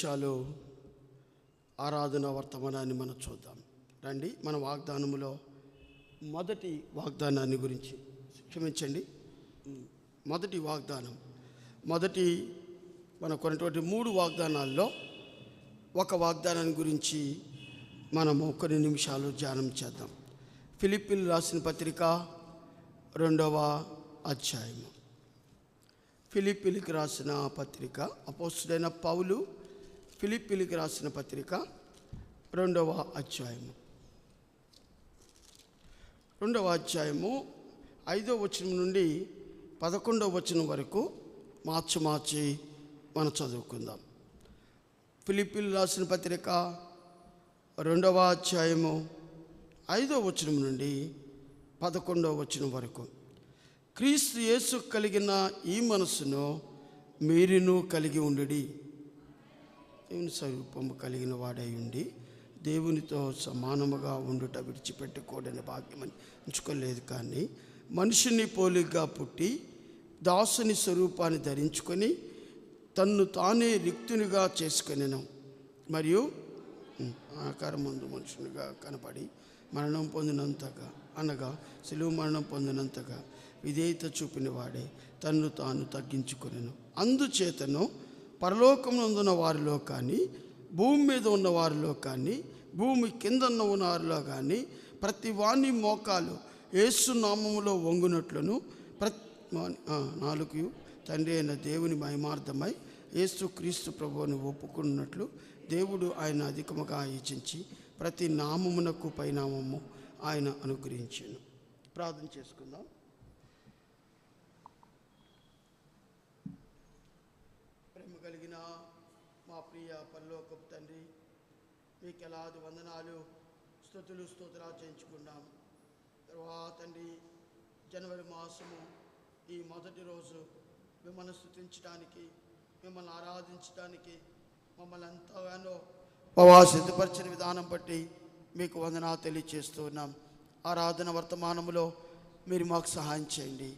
నిమిషాలు ఆరాధన వర్తమానాన్ని మనం చూద్దాం. రండి మన వాగ్దానములో మొదటి వాగ్దానాన్ని గురించి క్షమించండి. మొదటి వాగ్దానం మొదటి మన కొన్నటువంటి మూడు వాగ్దానాల్లో ఒక వాగ్దానాన్ని గురించి మనము కొన్ని నిమిషాలు ధ్యానం చేద్దాం. ఫిలిపిన్ రాసిన పత్రిక రెండవ అధ్యాయము. ఫిలిపిలికి రాసిన పత్రిక అపోస్తుడైన పౌలు ఫిలిపిలికి రాసిన పత్రిక రెండవ అధ్యాయము. రెండవ అధ్యాయము ఐదవ వచనం నుండి పదకొండవ వచనం వరకు మార్చి మార్చి మనం చదువుకుందాం. ఫిలిపిల్ రాసిన పత్రిక రెండవ అధ్యాయము ఐదో వచనం నుండి పదకొండవ వచనం వరకు. క్రీస్తు యేసు కలిగిన ఈ మనసును మీరును కలిగి ఉండడి. దేవుని స్వరూపము కలిగిన వాడై ఉండి దేవునితో సమానముగా ఉండుట విడిచిపెట్టుకోడని భాగ్యమని ఉంచుకోలేదు కానీ మనిషిని పోలిగ్గా పుట్టి దాసుని స్వరూపాన్ని ధరించుకొని తన్ను తానే రిక్తునిగా చేసుకొనిను. మరియు ఆకారం ముందు మనుషునిగా కనపడి మరణం పొందినంతగా అనగా సెలువు మరణం పొందినంతగా విధేయత చూపిన వాడే తన్ను తాను తగ్గించుకొనెను. అందుచేతను పరలోకమునందున్న వారిలో కానీ భూమి మీద ఉన్న వారిలో కానీ భూమి కింద ఉన్న వారిలో కానీ ప్రతి వాణి మోకాలు ఏసునామములో వంగునట్లును ప్రతి నాలుగు తండ్రి అయిన దేవుని మహిమార్థమై ఏసు క్రీస్తు ప్రభువుని ఒప్పుకున్నట్లు దేవుడు ఆయన అధికముగా హెచ్చించి ప్రతి నామమునకు పైనామము ఆయన అనుగ్రహించాను. ప్రార్థన చేసుకుందాం ప్రేమ కలిగిన మా ప్రియ పరలోకపు తండ్రి మీకు ఎలాది వందనాలు స్థుతులు స్తోత్రాలు చేయించుకున్నాం తర్వాత తండ్రి జనవరి మాసము ఈ మొదటి రోజు మిమ్మల్ని స్థుతించడానికి మిమ్మల్ని ఆరాధించడానికి మమ్మల్ని ఎంతగానో పవా సిద్ధపరిచిన విధానం బట్టి మీకు వందనా తెలియచేస్తున్నాం ఆరాధన వర్తమానంలో మీరు మాకు సహాయం చేయండి.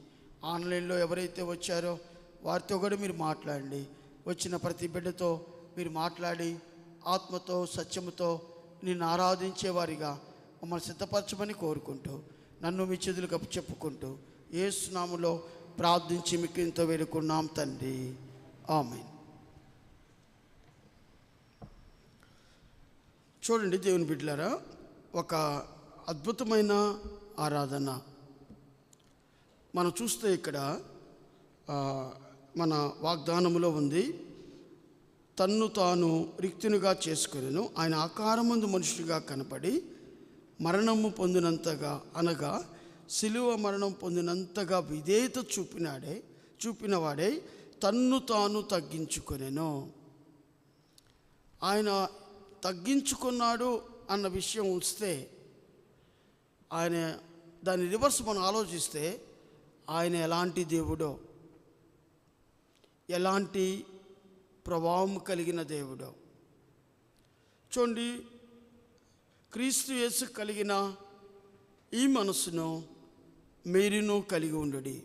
ఆన్లైన్లో ఎవరైతే వచ్చారో వారితో కూడా మీరు మాట్లాడండి. వచ్చిన ప్రతి బిడ్డతో మీరు మాట్లాడి ఆత్మతో సత్యముతో నిన్ను ఆరాధించేవారిగా మమ్మల్ని సిద్ధపరచమని కోరుకుంటూ నన్ను మీ చేతులకు అప్పు చెప్పుకుంటూ ఏసునాములో ప్రార్థించి మీకు ఇంత వేడుకున్నాం తండ్రి. ఆమె చూడండి దేవుని బిడ్డలారా ఒక అద్భుతమైన ఆరాధన. మనం చూస్తే ఇక్కడ మన వాగ్దానములో ఉంది తన్ను తాను రిక్తునిగా చేసుకునేను. ఆయన ఆకారమందు మనుషుడిగా కనపడి మరణము పొందినంతగా అనగా శిలువ మరణం పొందినంతగా విధేయత చూపినాడే చూపినవాడే తన్ను తాను తగ్గించుకొనెను. ఆయన తగ్గించుకున్నాడు అన్న విషయం ఉంచితే ఆయన దాని రివర్స్ మనం ఆలోచిస్తే ఆయన ఎలాంటి దేవుడో ఎలాంటి ప్రభావం కలిగిన దేవుడు. చూడండి క్రీస్తు యేసు కలిగిన ఈ మనసును మీరును కలిగి ఉండడి.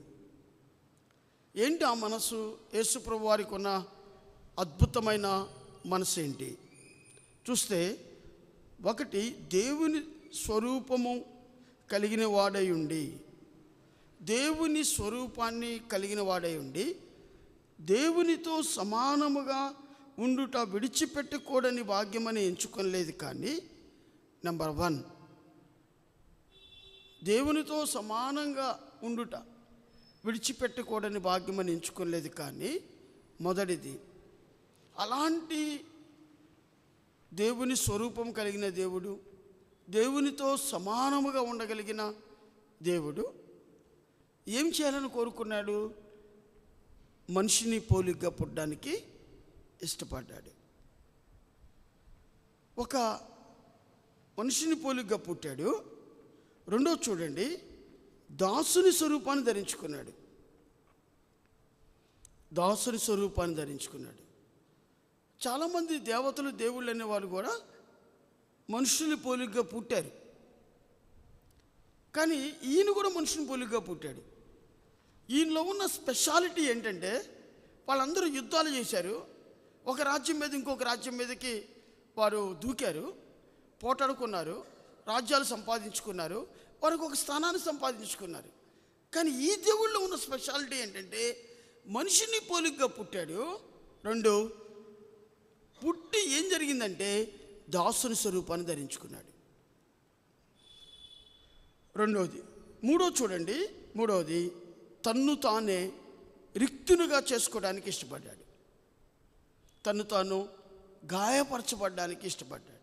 ఏంటి ఆ మనసు యేసుప్రభు వారికి ఉన్న అద్భుతమైన మనసు ఏంటి? చూస్తే ఒకటి దేవుని స్వరూపము కలిగిన వాడై ఉండి దేవుని స్వరూపాన్ని కలిగిన వాడై ఉండి దేవునితో సమానముగా ఉండుట విడిచిపెట్టకూడని భాగ్యమని ఎంచుకోలేదు కానీ నెంబర్ వన్ దేవునితో సమానంగా ఉండుట విడిచిపెట్టకూడని భాగ్యమని ఎంచుకోలేదు కానీ మొదటిది అలాంటి దేవుని స్వరూపం కలిగిన దేవుడు దేవునితో సమానముగా ఉండగలిగిన దేవుడు ఏం చేయాలని కోరుకున్నాడు? మనిషిని పోలిగ్గా పుట్టడానికి ఇష్టపడ్డాడు. ఒక మనిషిని పోలిగ్గా పుట్టాడు. రెండో చూడండి దాసుని స్వరూపాన్ని ధరించుకున్నాడు. దాసుని స్వరూపాన్ని ధరించుకున్నాడు. చాలామంది దేవతలు దేవుళ్ళు అనేవాళ్ళు కూడా మనుషుని పోలిగ్గా పుట్టారు. కానీ ఈయన కూడా మనుషుని పోలిగ్గా పుట్టాడు. ఈయనలో ఉన్న స్పెషాలిటీ ఏంటంటే వాళ్ళందరూ యుద్ధాలు చేశారు. ఒక రాజ్యం మీద ఇంకొక రాజ్యం మీదకి వారు దూకారు పోటాడుకున్నారు రాజ్యాలు సంపాదించుకున్నారు వారికి ఒక స్థానాన్ని సంపాదించుకున్నారు. కానీ ఈ దేవుళ్ళు ఉన్న స్పెషాలిటీ ఏంటంటే మనిషిని పోలికగా పుట్టాడు. రెండు పుట్టి ఏం జరిగిందంటే దాసుని స్వరూపాన్ని ధరించుకున్నాడు. రెండవది మూడో చూడండి మూడవది తన్ను తానే రిక్తునుగా చేసుకోవడానికి ఇష్టపడ్డాడు. తను తాను గాయపరచబడ్డానికి ఇష్టపడ్డాడు.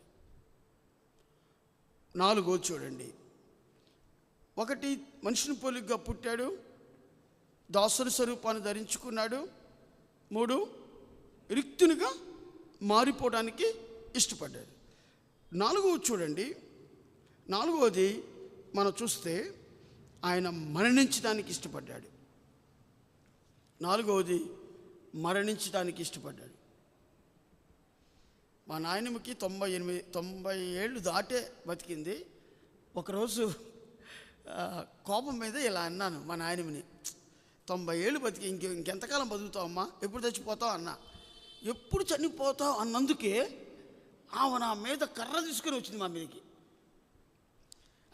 నాలుగో చూడండి. ఒకటి మనిషిని పోలిగ్గా పుట్టాడు. దాసుని స్వరూపాన్ని ధరించుకున్నాడు. మూడు రిక్తునిగా మారిపోవడానికి ఇష్టపడ్డాడు. నాలుగవ చూడండి. నాలుగవది మనం చూస్తే ఆయన మరణించడానికి ఇష్టపడ్డాడు. నాలుగవది మరణించడానికి ఇష్టపడ్డాడు. మా నాయనమ్మకి తొంభై ఎనిమిది తొంభై ఏళ్ళు దాటే బతికింది. ఒకరోజు కోపం మీద ఇలా అన్నాను మా నాయనమ్మని. తొంభై ఏళ్ళు బతికి ఇంక ఇంకెంతకాలం బతుకుతావు అమ్మా? ఎప్పుడు చచ్చిపోతావు అన్నా. ఎప్పుడు చనిపోతావు అన్నందుకే ఆమె నా మీద కర్ర తీసుకొని వచ్చింది మా మీదకి.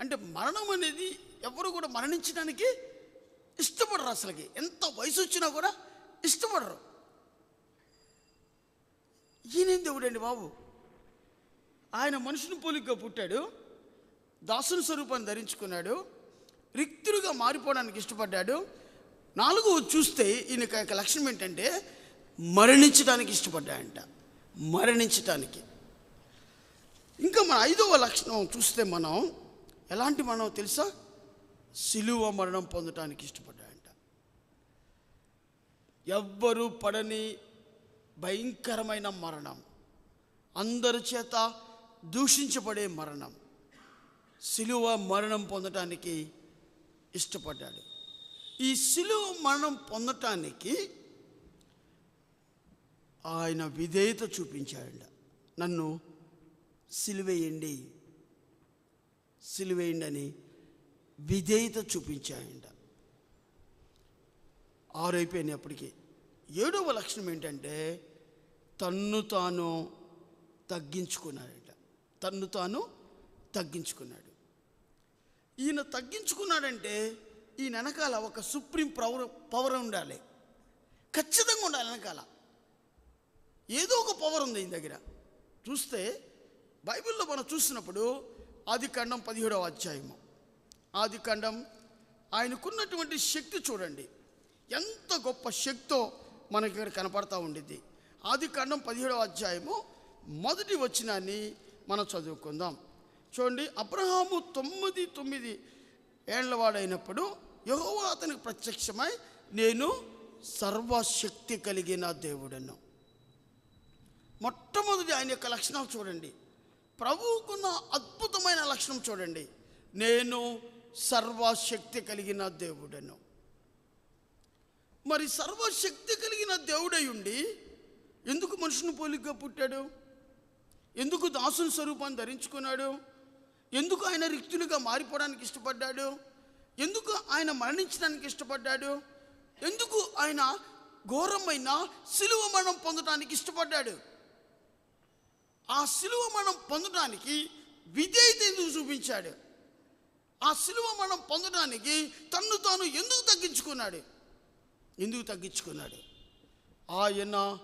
అంటే మరణం అనేది ఎవరు కూడా మరణించడానికి ఇష్టపడరు అసలుకి. ఎంత వయసు వచ్చినా కూడా ఇష్టపడరు. ఈయనేం దేవుడండి బాబు? ఆయన మనుషుని పోలికగా పుట్టాడు. దాసుని స్వరూపాన్ని ధరించుకున్నాడు. రిక్తులుగా మారిపోవడానికి ఇష్టపడ్డాడు. నాలుగు చూస్తే ఈయన యొక్క లక్షణం ఏంటంటే మరణించడానికి ఇష్టపడ్డాయంట మరణించటానికి. ఇంకా మన ఐదవ లక్షణం చూస్తే మనం ఎలాంటి మనం తెలుసా? సిలువ మరణం పొందటానికి ఇష్టపడ్డాడంట ఎవ్వరూ పడని భయంకరమైన మరణం. అందరి చేత దూషించబడే మరణం. సిలువ మరణం పొందటానికి ఇష్టపడ్డాడు. ఈ సిలువ మరణం పొందటానికి ఆయన విధేయత చూపించాడంట. నన్ను సిలువేయండి. సిలువేయండి అని విధేయత చూపించాయంట. ఆరైపోయినప్పటికీ ఏడవ లక్షణం ఏంటంటే తన్ను తాను తగ్గించుకున్నాడట. తన్ను తాను తగ్గించుకున్నాడు. ఈయన తగ్గించుకున్నాడంటే ఈయన వెనకాల ఒక సుప్రీం పవర్ పవర్ ఉండాలి. ఖచ్చితంగా ఉండాలి వెనకాల. ఏదో ఒక పవర్ ఉంది ఈయన దగ్గర. చూస్తే బైబిల్లో మనం చూసినప్పుడు ఆది ఖండం పదిహేడవ అధ్యాయము. ఆది ఖండం ఆయనకున్నటువంటి శక్తి చూడండి. ఎంత గొప్ప శక్తో మనకి ఇక్కడ కనపడతా ఉండిద్ది. ఆది ఖండం పదిహేడవ అధ్యాయము మొదటి వచనాన్ని మనం చదువుకుందాం. చూడండి అబ్రహాము తొమ్మిది తొమ్మిది ఏళ్ళవాడైనప్పుడు యెహోవా అతనికి ప్రత్యక్షమై నేను సర్వశక్తి కలిగిన దేవుడను. మొట్టమొదటి ఆయన యొక్క లక్షణాలు చూడండి. ప్రభువుకున్న అద్భుతమైన లక్షణం చూడండి. నేను సర్వశక్తి కలిగిన దేవుడను. మరి సర్వశక్తి కలిగిన దేవుడై ఉండి ఎందుకు మనుషుని పోలికగా పుట్టాడు? ఎందుకు దాసుని స్వరూపాన్ని ధరించుకున్నాడు? ఎందుకు ఆయన రిక్తులుగా మారిపోవడానికి ఇష్టపడ్డాడు? ఎందుకు ఆయన మరణించడానికి ఇష్టపడ్డాడు? ఎందుకు ఆయన ఘోరమైన సిలువ మరణం పొందడానికి ఇష్టపడ్డాడు? ఆ సిలువ మరణం పొందడానికి విధేయత ఎందుకు చూపించాడు? ఆ సిలువ మనం పొందడానికి తన్ను తాను ఎందుకు తగ్గించుకున్నాడు? ఎందుకు తగ్గించుకున్నాడు? ఆయన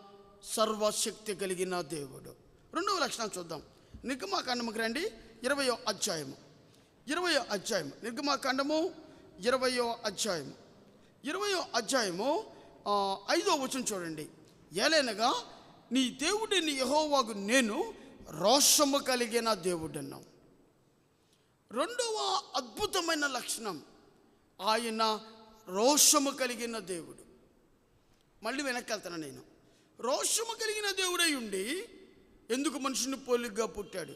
సర్వశక్తి కలిగిన దేవుడు. రెండవ లక్షణం చూద్దాం. నిర్గమాకాండముకి రండి. ఇరవయో అధ్యాయము. ఇరవయో అధ్యాయం నిర్గమాకాండము ఇరవయో అధ్యాయము. ఇరవయో అధ్యాయము ఐదో వచనం చూడండి. ఏలైనగా నీ దేవుడిని యహోవాగు నేను రోషము కలిగిన దేవుడన్నాం రెండవ అద్భుతమైన లక్షణం. ఆయన రోషము కలిగిన దేవుడు. మళ్ళీ వెనక్కి వెళ్తాను నేను. రోషము కలిగిన దేవుడై ఉండి ఎందుకు మనుషుని పోలిగ్గా పుట్టాడు?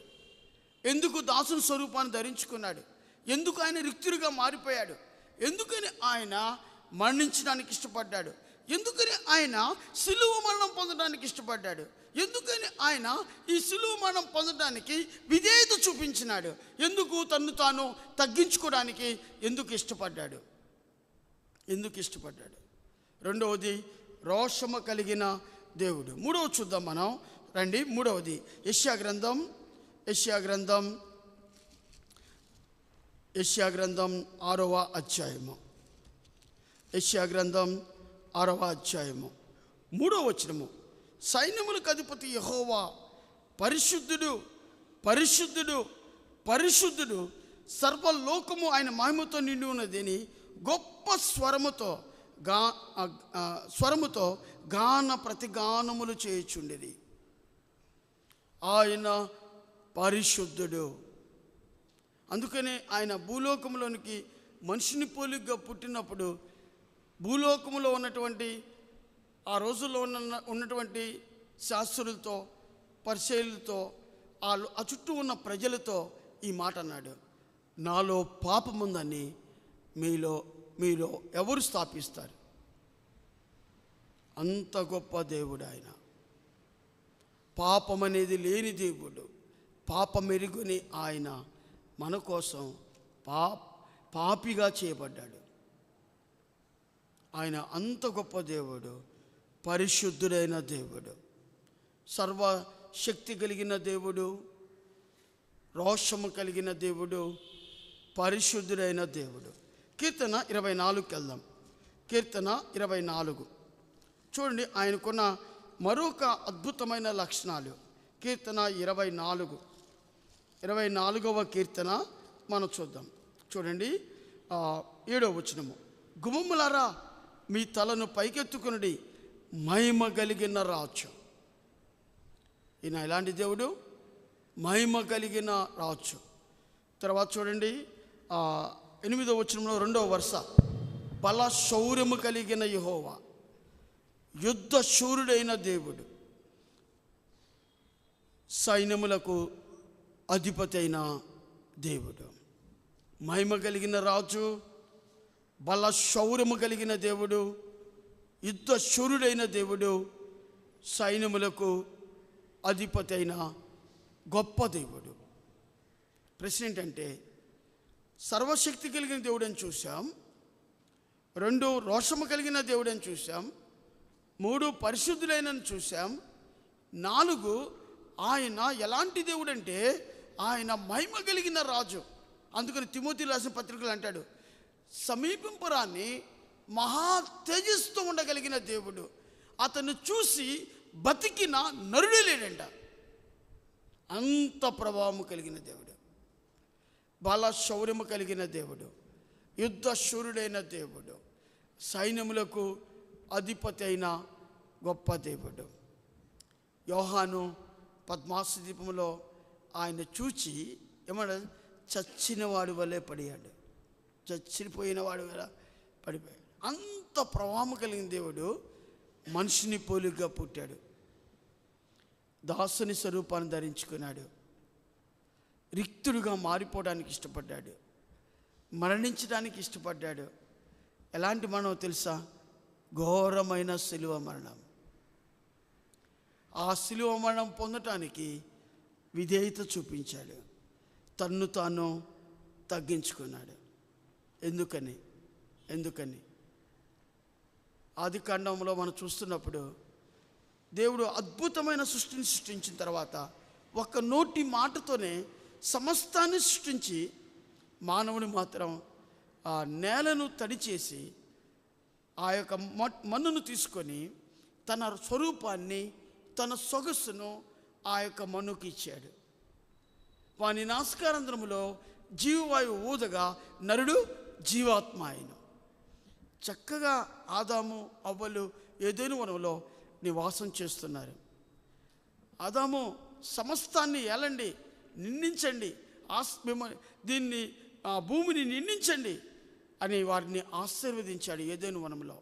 ఎందుకు దాసుని స్వరూపాన్ని ధరించుకున్నాడు? ఎందుకు ఆయన రిక్తుడిగా మారిపోయాడు? ఎందుకని ఆయన మరణించడానికి ఇష్టపడ్డాడు? ఎందుకని ఆయన సులువు మరణం పొందడానికి ఇష్టపడ్డాడు? ఎందుకని ఆయన ఈ సులువు మరణం పొందడానికి విధేయత చూపించినాడు? ఎందుకు తన్ను తాను తగ్గించుకోవడానికి ఎందుకు ఇష్టపడ్డాడు? ఎందుకు ఇష్టపడ్డాడు? రెండవది రోషము కలిగిన దేవుడు. మూడవ చూద్దాం మనం. రండి మూడవది. యష్యా గ్రంథం యష్యా గ్రంథం యష్యా గ్రంథం ఆరవ అధ్యాయము. యష్యా గ్రంథం ఆరవ అధ్యాయము. మూడో వచనము. సైన్యములకు అధిపతి యహోవా పరిశుద్ధుడు పరిశుద్ధుడు పరిశుద్ధుడు సర్వలోకము ఆయన మహిమతో నిండి ఉన్నదని గొప్ప స్వరముతో గా స్వరముతో గాన ప్రతిగానములు చేయుచుండేది ఆయన పరిశుద్ధుడు. అందుకనే ఆయన భూలోకంలోనికి మనిషిని పోలిగ్గా పుట్టినప్పుడు భూలోకములో ఉన్నటువంటి ఆ రోజుల్లో ఉన్న ఉన్నటువంటి శాస్త్రులతో పరిచయులతో ఆ ఆ చుట్టూ ఉన్న ప్రజలతో ఈ మాట అన్నాడు. నాలో పాపముందని మీలో మీలో ఎవరు స్థాపిస్తారు? అంత గొప్ప దేవుడు ఆయన. పాపం అనేది లేని దేవుడు. పాపమెరుగుని ఆయన మన కోసం పా పాపిగా చేయబడ్డాడు. ఆయన అంత గొప్ప దేవుడు పరిశుద్ధుడైన దేవుడు సర్వశక్తి కలిగిన దేవుడు రోషము కలిగిన దేవుడు పరిశుద్ధుడైన దేవుడు. కీర్తన ఇరవై నాలుగుకి వెళ్దాం. కీర్తన ఇరవై నాలుగు. చూడండి ఆయనకున్న మరొక అద్భుతమైన లక్షణాలు. కీర్తన ఇరవై నాలుగు. ఇరవై నాలుగవ కీర్తన మనం చూద్దాం. చూడండి ఏడవ వచనము. గుమ్మములారా మీ తలను పైకెత్తుకునుడి మహిమ కలిగిన రాజు ఈయన ఎలాంటి దేవుడు? మహిమ కలిగిన రాజు తర్వాత చూడండి ఎనిమిదో ఎనిమిదవ వచనంలో రెండవ వరుస. బల శౌర్యము కలిగిన యహోవా. యుద్ధ శూరుడైన దేవుడు. సైన్యములకు అధిపతి అయిన దేవుడు. మహిమ కలిగిన రాజు బల శౌర్యము కలిగిన దేవుడు యుద్ధ శూరుడైన దేవుడు సైన్యములకు అధిపతి అయిన గొప్ప దేవుడు. ప్రశ్న ఏంటంటే సర్వశక్తి కలిగిన దేవుడని చూసాం రెండు రోషము కలిగిన దేవుడని చూసాం మూడు పరిశుద్ధులైనని చూసాం నాలుగు ఆయన ఎలాంటి దేవుడంటే ఆయన మహిమ కలిగిన రాజు. అందుకని తిమోతి రాసిన పత్రికలు అంటాడు సమీపింపురాన్ని మహా తేజస్తో ఉండగలిగిన దేవుడు. అతను చూసి బతికిన నరుడే లేడంట. అంత ప్రభావము కలిగిన దేవుడు. బల శౌర్యము కలిగిన దేవుడు. యుద్ధ శూరుడైన దేవుడు. సైన్యములకు అధిపతి అయిన గొప్ప దేవుడు. యోహాను పద్మాసు దీపంలో ఆయన చూచి ఏమన్నా చచ్చినవాడు వలె పడియాడు. చచ్చిపోయిన వాడు వల్ల పడిపోయాడు. అంత ప్రభావం కలిగిన దేవుడు మనిషిని పోలిగ్గా పుట్టాడు. దాసుని స్వరూపాన్ని ధరించుకున్నాడు. రిక్తుడుగా మారిపోవడానికి ఇష్టపడ్డాడు. మరణించడానికి ఇష్టపడ్డాడు. ఎలాంటి మరణం తెలుసా? ఘోరమైన శిలువ మరణం. ఆ శిలువ మరణం పొందటానికి విధేయత చూపించాడు. తన్ను తాను తగ్గించుకున్నాడు. ఎందుకని? ఎందుకని? ఆది కాండంలో మనం చూస్తున్నప్పుడు దేవుడు అద్భుతమైన సృష్టిని సృష్టించిన తర్వాత ఒక నోటి మాటతోనే సమస్తాన్ని సృష్టించి మానవుని మాత్రం ఆ నేలను తడి చేసి ఆ యొక్క మట్- మన్నును తీసుకొని తన స్వరూపాన్ని తన సొగసును ఆ యొక్క మన్నుకి ఇచ్చాడు. వాని నాస్కారంధ్రములో జీవవాయువు ఊదగా నరుడు జీవాత్మ అయిన. చక్కగా ఆదాము అవ్వలు ఏదైనా వనంలో నివాసం చేస్తున్నారు. ఆదాము సమస్తాన్ని ఏలండి నిందించండి. ఆస్ మిమ్మల్ని దీన్ని ఆ భూమిని నిందించండి అని వారిని ఆశీర్వదించాడు ఏదైనా వనంలో.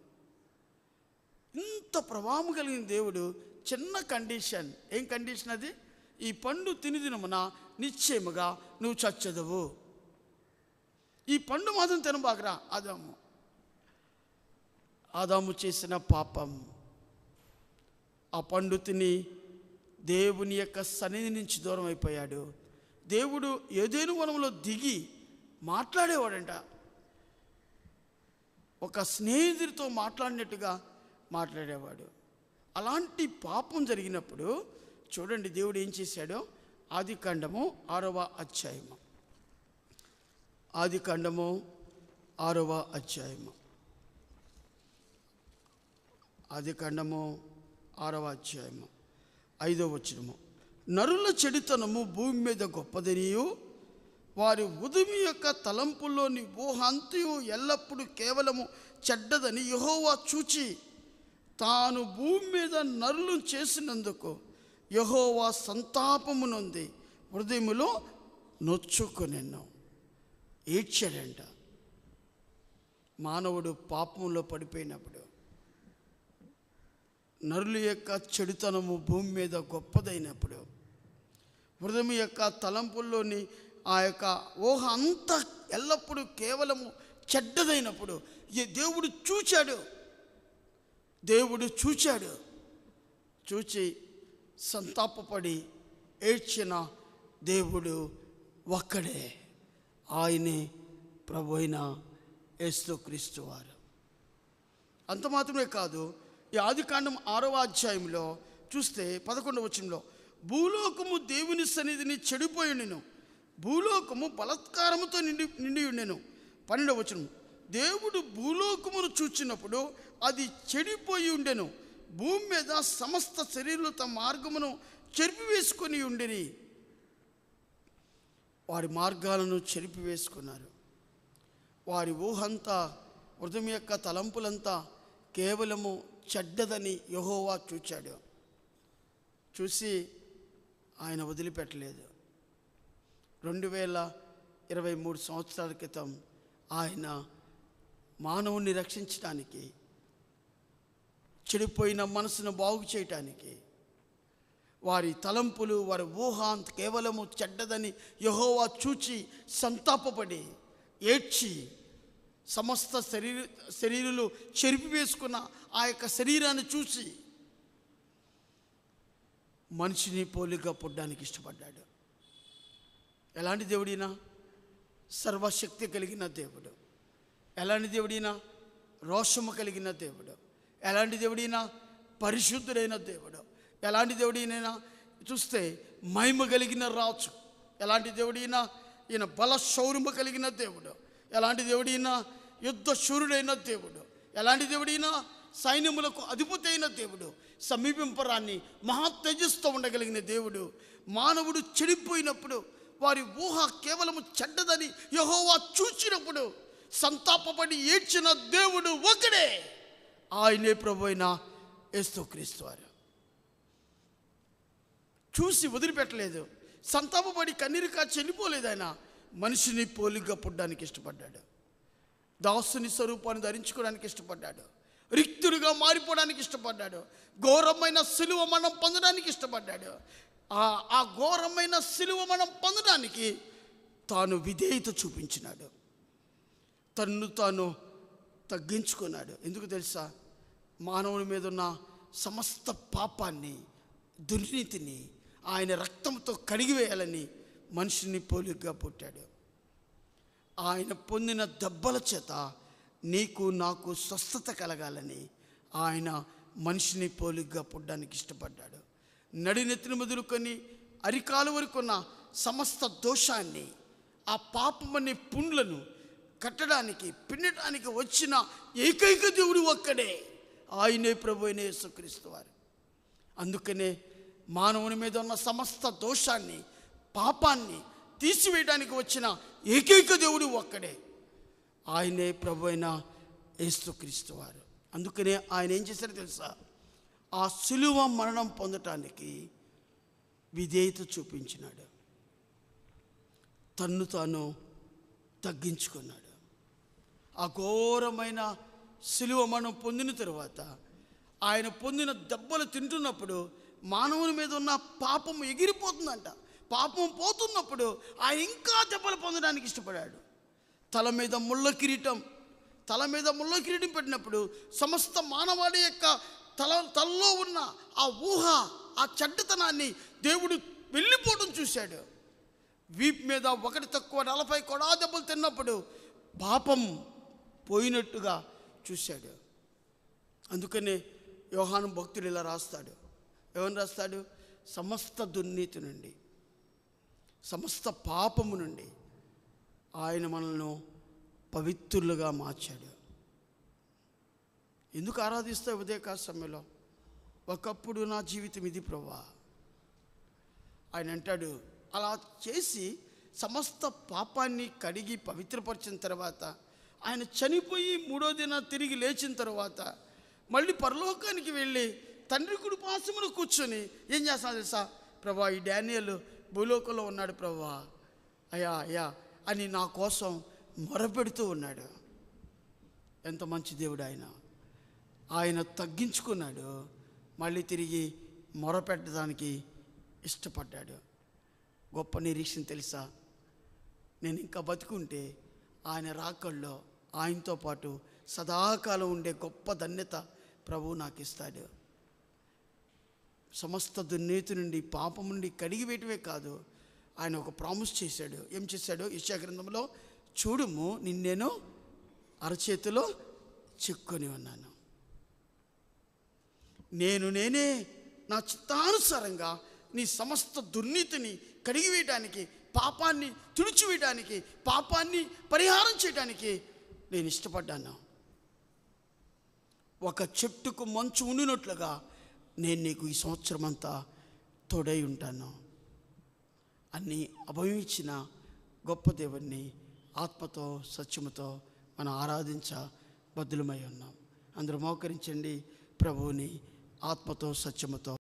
ఇంత ప్రభావం కలిగిన దేవుడు చిన్న కండిషన్. ఏం కండిషన్ అది? ఈ పండు తిని దినమున నిశ్చయముగా నువ్వు చచ్చదవు. ఈ పండు మాత్రం తినబాకరా ఆదాము. ఆదాము చేసిన పాపం. ఆ పండు తిని దేవుని యొక్క సన్నిధి నుంచి దూరం అయిపోయాడు. దేవుడు ఏదేను వనంలో దిగి మాట్లాడేవాడంట. ఒక స్నేహితుడితో మాట్లాడినట్టుగా మాట్లాడేవాడు. అలాంటి పాపం జరిగినప్పుడు చూడండి దేవుడు ఏం చేశాడో? ఆది కాండము ఆరవ అధ్యాయము. ఆది కాండము ఆరవ అధ్యాయము. ఆది కాండము ఆరవ అధ్యాయము ఐదో వచనము. నరుల చెడుతనము భూమి మీద గొప్పదనియు వారి ఉదమి యొక్క తలంపుల్లోని ఊహంతయు ఎల్లప్పుడూ కేవలము చెడ్డదని యహోవా చూచి తాను భూమి మీద నరులు చేసినందుకు యహోవా సంతాపము నొంది హృదయములో నొచ్చుకునిన్నాం ఏడ్చాడంట. మానవుడు పాపంలో పడిపోయినప్పుడు నరుల యొక్క చెడుతనము భూమి మీద గొప్పదైనప్పుడు హృదయం యొక్క తలంపుల్లోని ఆ యొక్క ఊహ అంతా ఎల్లప్పుడూ కేవలము చెడ్డదైనప్పుడు ఈ దేవుడు చూచాడు. దేవుడు చూచాడు. చూచి సంతాపపడి ఏడ్చిన దేవుడు ఒక్కడే. ఆయనే ప్రభు అయిన యేసుక్రీస్తు వారు. అంత మాత్రమే కాదు ఈ ఆదికాండం ఆరవ అధ్యాయంలో చూస్తే పదకొండవ వచనంలో భూలోకము దేవుని సన్నిధిని చెడిపోయి నేను భూలోకము బలత్కారముతో నిండి నిండి ఉండెను. పన్నెండవ వచనం దేవుడు భూలోకమును చూచినప్పుడు అది చెడిపోయి ఉండెను. భూమి మీద సమస్త శరీరులు తమ మార్గమును చెరిపివేసుకొని ఉండిరి. వారి మార్గాలను చెరిపివేసుకున్నారు. వారి ఊహంతా హృదయం యొక్క తలంపులంతా కేవలము చెడ్డదని యహోవా చూచాడు. చూసి ఆయన వదిలిపెట్టలేదు. రెండు వేల ఇరవై మూడు సంవత్సరాల క్రితం ఆయన మానవుణ్ణి రక్షించడానికి చెడిపోయిన మనసును బాగు చేయటానికి వారి తలంపులు వారి ఊహాంత్ కేవలము చెడ్డదని యహోవా చూచి సంతాపపడి ఏడ్చి సమస్త శరీర శరీరులు చెరిపివేసుకున్న ఆ యొక్క శరీరాన్ని చూసి మనిషిని పోలిగా పుట్టడానికి ఇష్టపడ్డాడు. ఎలాంటి దేవుడినా సర్వశక్తి కలిగిన దేవుడు. ఎలాంటి దేవుడినా రోషము కలిగిన దేవుడు. ఎలాంటి దేవుడినా పరిశుద్ధుడైన దేవుడు. ఎలాంటి దేవుడినైనా చూస్తే మహిమ కలిగిన రాజు. ఎలాంటి దేవుడినా ఈయన బల శౌర్యము కలిగిన దేవుడు. ఎలాంటి దేవుడినా యుద్ధ శూరుడైన దేవుడు. ఎలాంటి దేవుడినా సైన్యములకు అధిపతి అయిన దేవుడు. సమీపింపరాన్ని మహా తేజస్తో ఉండగలిగిన దేవుడు. మానవుడు చెడిపోయినప్పుడు వారి ఊహ కేవలము చెడ్డదని యహోవా చూచినప్పుడు సంతాపపడి ఏడ్చిన దేవుడు ఒకడే. ఆయనే ప్రభు అయిన యేసుక్రీస్తు వారు. చూసి వదిలిపెట్టలేదు. సంతాపపడి కన్నీరు కాచి వెళ్ళిపోలేదు ఆయన. మనిషిని పోలిగ్గా పుట్టడానికి ఇష్టపడ్డాడు. దాసుని స్వరూపాన్ని ధరించుకోవడానికి ఇష్టపడ్డాడు. రిక్తుడిగా మారిపోవడానికి ఇష్టపడ్డాడు. ఘోరమైన సిలువ మనం పొందడానికి ఇష్టపడ్డాడు. ఆ ఘోరమైన సిలువ మనం పొందడానికి తాను విధేయత చూపించినాడు. తన్ను తాను తగ్గించుకున్నాడు. ఎందుకు తెలుసా? మానవుని మీద ఉన్న సమస్త పాపాన్ని దుర్నీతిని ఆయన రక్తంతో కడిగివేయాలని మనిషిని పోలిగ్గా పుట్టాడు. ఆయన పొందిన దెబ్బల చేత నీకు నాకు స్వస్థత కలగాలని ఆయన మనిషిని పోలిగ్గా పుట్టడానికి ఇష్టపడ్డాడు. నడినెత్తిన మొదలుకొని అరికాలు వరకున్న సమస్త దోషాన్ని ఆ పాపమనే పుండ్లను కట్టడానికి పిండటానికి వచ్చిన ఏకైక దేవుడు ఒక్కడే. ఆయనే ప్రభు అయిన యేసుక్రీస్తు వారు. అందుకనే మానవుని మీద ఉన్న సమస్త దోషాన్ని పాపాన్ని తీసివేయడానికి వచ్చిన ఏకైక దేవుడు ఒక్కడే. ఆయనే ప్రభు అయిన యేసుక్రీస్తు వారు. అందుకనే ఆయన ఏం చేశారో తెలుసా? ఆ సులువ మరణం పొందటానికి విధేయత చూపించినాడు. తన్ను తాను తగ్గించుకున్నాడు. ఆ ఘోరమైన సిలువ మనం పొందిన తరువాత ఆయన పొందిన దెబ్బలు తింటున్నప్పుడు మానవుని మీద ఉన్న పాపం ఎగిరిపోతుందంట. పాపం పోతున్నప్పుడు ఆయన ఇంకా దెబ్బలు పొందడానికి ఇష్టపడాడు. తల మీద ముళ్ళ కిరీటం తల మీద ముళ్ళ కిరీటం పెట్టినప్పుడు సమస్త మానవాడి యొక్క తల తలలో ఉన్న ఆ ఊహ ఆ చెడ్డతనాన్ని దేవుడు వెళ్ళిపోవడం చూశాడు. వీప్ మీద ఒకటి తక్కువ నలభై కొడా దెబ్బలు తిన్నప్పుడు పాపం పోయినట్టుగా చూశాడు. అందుకనే యోహాను భక్తుడు ఇలా రాస్తాడు. ఏమని రాస్తాడు? సమస్త దుర్నీతి నుండి సమస్త పాపము నుండి ఆయన మనల్ని పవిత్రులుగా మార్చాడు. ఎందుకు ఆరాధిస్తే ఉదయకాల సమయంలో? ఒకప్పుడు నా జీవితం ఇది ప్రభా ఆయన అంటాడు అలా చేసి సమస్త పాపాన్ని కడిగి పవిత్రపరిచిన తర్వాత ఆయన చనిపోయి మూడో దిన తిరిగి లేచిన తర్వాత మళ్ళీ పరలోకానికి వెళ్ళి తండ్రి కుడి కూర్చొని ఏం చేస్తాను తెలుసా? ప్రభా ఈ డానియల్ భూలోకంలో ఉన్నాడు ప్రభా. అయ్యా అయ్యా అని నా కోసం మొరపెడుతూ ఉన్నాడు. ఎంత మంచి దేవుడు ఆయన. ఆయన తగ్గించుకున్నాడు. మళ్ళీ తిరిగి మొరపెట్టడానికి ఇష్టపడ్డాడు. గొప్ప నిరీక్షణ తెలుసా? నేను ఇంకా బతుకుంటే ఆయన రాకల్లో ఆయనతో పాటు సదాకాలం ఉండే గొప్ప ధన్యత ప్రభువు నాకు ఇస్తాడు సమస్త దుర్నీతి నుండి పాపం నుండి కడిగివేయటమే కాదు. ఆయన ఒక ప్రామిస్ చేశాడు. ఏం చేశాడు? ఇషా గ్రంథంలో చూడుము నిన్నేను అరచేతిలో చిక్కుని ఉన్నాను. నేను నేనే నా చిత్తానుసారంగా నీ సమస్త దుర్నీతిని కడిగివేయడానికి పాపాన్ని తుడిచివేయడానికి పాపాన్ని పరిహారం చేయడానికి నేను ఇష్టపడ్డాను. ఒక చెట్టుకు మంచు ఉండినట్లుగా నేను నీకు ఈ సంవత్సరం అంతా తోడై ఉంటాను. అన్ని అభవించిన గొప్ప దేవుణ్ణి ఆత్మతో సత్యముతో మనం ఆరాధించ బద్దులమై ఉన్నాం. అందరూ మోకరించండి ప్రభువుని ఆత్మతో సత్యముతో.